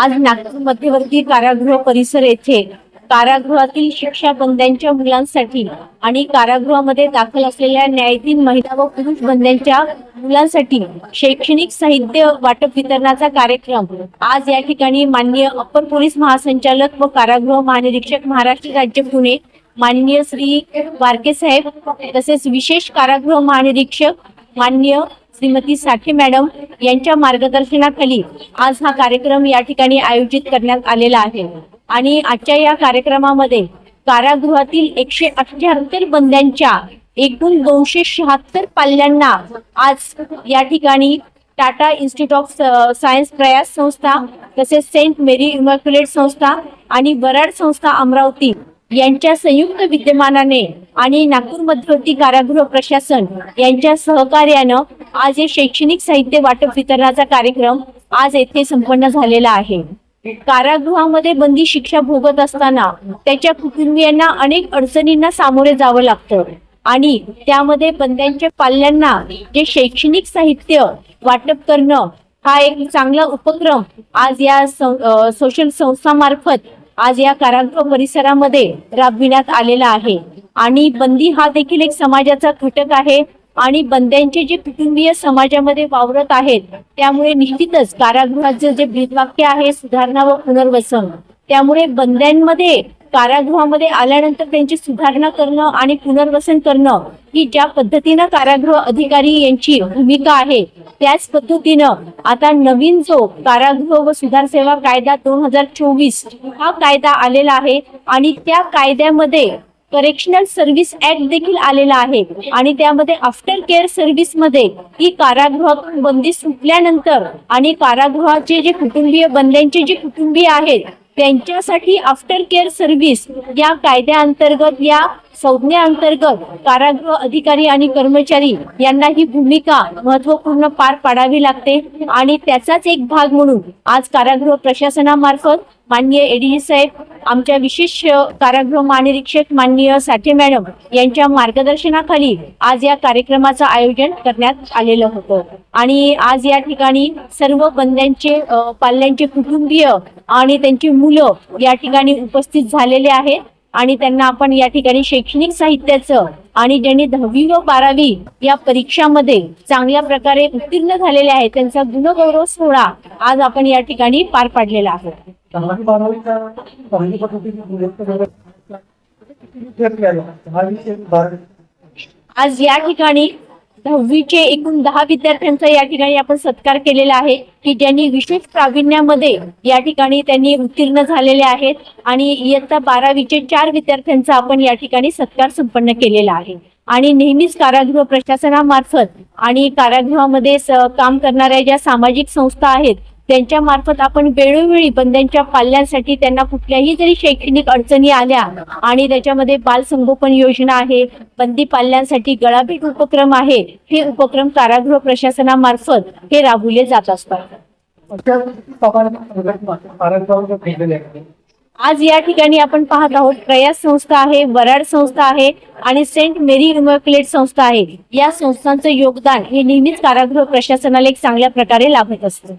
आज नागपूर मध्यवर्ती कारागृह परिसर येथे कारागृहातील शिक्षा बंद्यांच्या मुलांसाठी आणि कारागृहामध्ये दाखल असलेल्या न्यायाधीन महिला व पुरुष बंद्यांच्या मुलांसाठी शैक्षणिक साहित्य वाटप वितरणाचा कार्यक्रम. आज या ठिकाणी माननीय अप्पर पोलीस महासंचालक व कारागृह महानिरीक्षक महाराष्ट्र राज्य पुणे माननीय श्री वारके साहेब तसेच विशेष कारागृह महानिरीक्षक माननीय श्रीमती साठे मॅडम यांच्या मार्गदर्शनाखाली आज हा कार्यक्रम या ठिकाणी आयोजित करण्यात आलेला आहे. आणि आजच्या या कार्यक्रमामध्ये कारागृहातील एकशे अठ्याहत्तर बंद्यांच्या एकूण दोनशे शहात्तर पाल्यांना आज या ठिकाणी टाटा इन्स्टिट्यूट ऑफ सायन्स प्रयास संस्था तसेच सेंट मेरी इमॅक्युलेट संस्था आणि वराड संस्था अमरावती यांच्या संयुक्त विद्यमानाने आणि नागपूर मध्यवर्ती कारागृह प्रशासन यांच्या सहकार्यानं आज हे शैक्षणिक साहित्य वाटप वितरणाचा कार्यक्रम आज येथे संपन्न झालेला आहे. कारागृहामध्ये बंदी शिक्षा भोगत असताना त्याच्या कुटुंबियांना अनेक अडचणींना सामोरे जावं लागतं आणि त्यामध्ये बंद्यांच्या पाल्यांना जे शैक्षणिक साहित्य वाटप करणं हा एक चांगला उपक्रम आज या सोशल संस्थामार्फत आज या कारागृह परिसरामध्ये राबविण्यात आलेला आहे. आणि बंदी हा देखील एक समाजाचा घटक आहे. आणि बंद्यांचे जे कुटुंबीय समाजामध्ये वावरत आहेत त्यामुळे निश्चितच कारागृहाचं जे भेदवाक्य आहे सुधारणा व पुनर्वसन त्यामुळे बंद्यांमध्ये कारागृहामध्ये आल्यानंतर त्यांची सुधारणा करणं आणि पुनर्वसन करणं ही ज्या पद्धतीनं कारागृह अधिकारी यांची भूमिका आहे त्याच पद्धतीनं आता नवीन जो कारागृह व सुधार सेवा कायदा दोन हजार चोवीस हा कायदा आलेला आहे आणि त्या कायद्यामध्ये करेक्शनल सर्व्हिस ऍक्ट देखील आलेला आहे. आणि त्यामध्ये आफ्टर केअर सर्व्हिसमध्ये ही कारागृहातून बंदी सुटल्यानंतर आणि कारागृहाचे जे कुटुंबीय बंद्यांचे जे कुटुंबीय आहेत त्यांच्यासाठी आफ्टर केअर सर्व्हिस या कायद्याअंतर्गत या संज्ञेअंतर्गत कारागृह अधिकारी आणि कर्मचारी यांना ही भूमिका महत्त्वपूर्ण पार पाडावी लागते. आणि त्याचाच एक भाग म्हणून आज कारागृह प्रशासनामार्फत माननीय एडीजी साहेब आमच्या विशेष कारागृह महानिरीक्षक माननीय साठे मॅडम यांच्या मार्गदर्शनाखाली आज या कार्यक्रमाचं आयोजन करण्यात आलेलं होतं. आणि आज या ठिकाणी सर्व बंद्यांचे पाल्यांचे कुटुंबीय आणि त्यांची मुलं या ठिकाणी उपस्थित झालेले आहेत. आणि त्यांना आपण या ठिकाणी शैक्षणिक साहित्याचं आणि ज्यांनी दहावी व बारावी या परीक्षामध्ये चांगल्या प्रकारे उत्तीर्ण झालेले आहेत त्यांचा गुणगौरव सोहळा आज आपण या ठिकाणी पार पाडलेला आहे दहावी बारावीचा दहावी पद्धतीने विद्यार्थी आले दहा विषय बारावी. आज या ठिकाणी दहावीचे एकूण दहा विद्यार्थ्यांचा या ठिकाणी आपण सत्कार केलेला आहे की ज्यांनी विशेष प्रावीण्यामध्ये या ठिकाणी त्यांनी उत्तीर्ण झालेले आहेत आणि इयत्ता बारावीचे चार विद्यार्थ्यांचा आपण या ठिकाणी सत्कार संपन्न केलेला आहे. आणि नेहमीच कारागृह प्रशासनामार्फत आणि कारागृहामध्ये काम करणाऱ्या ज्या सामाजिक संस्था आहेत त्यांच्या मार्फत आपण वेळोवेळी बंद्यांच्या पाल्यांसाठी त्यांना कुठल्याही जरी शैक्षणिक अडचणी आल्या आणि त्याच्यामध्ये बाल संगोपन योजना आहे बंदी पाल्यांसाठी गळाभेट उपक्रम आहे हे उपक्रम कारागृह प्रशासनामार्फत हे राबवले जात असतात. आज या ठिकाणी आपण पाहत आहोत प्रयास संस्था आहे वराड संस्था आहे आणि सेंट मेरी इमॅक्युलेट संस्था आहे. या संस्थांचं योगदान हे नेहमीच कारागृह प्रशासनाला एक चांगल्या प्रकारे लाभत असतं.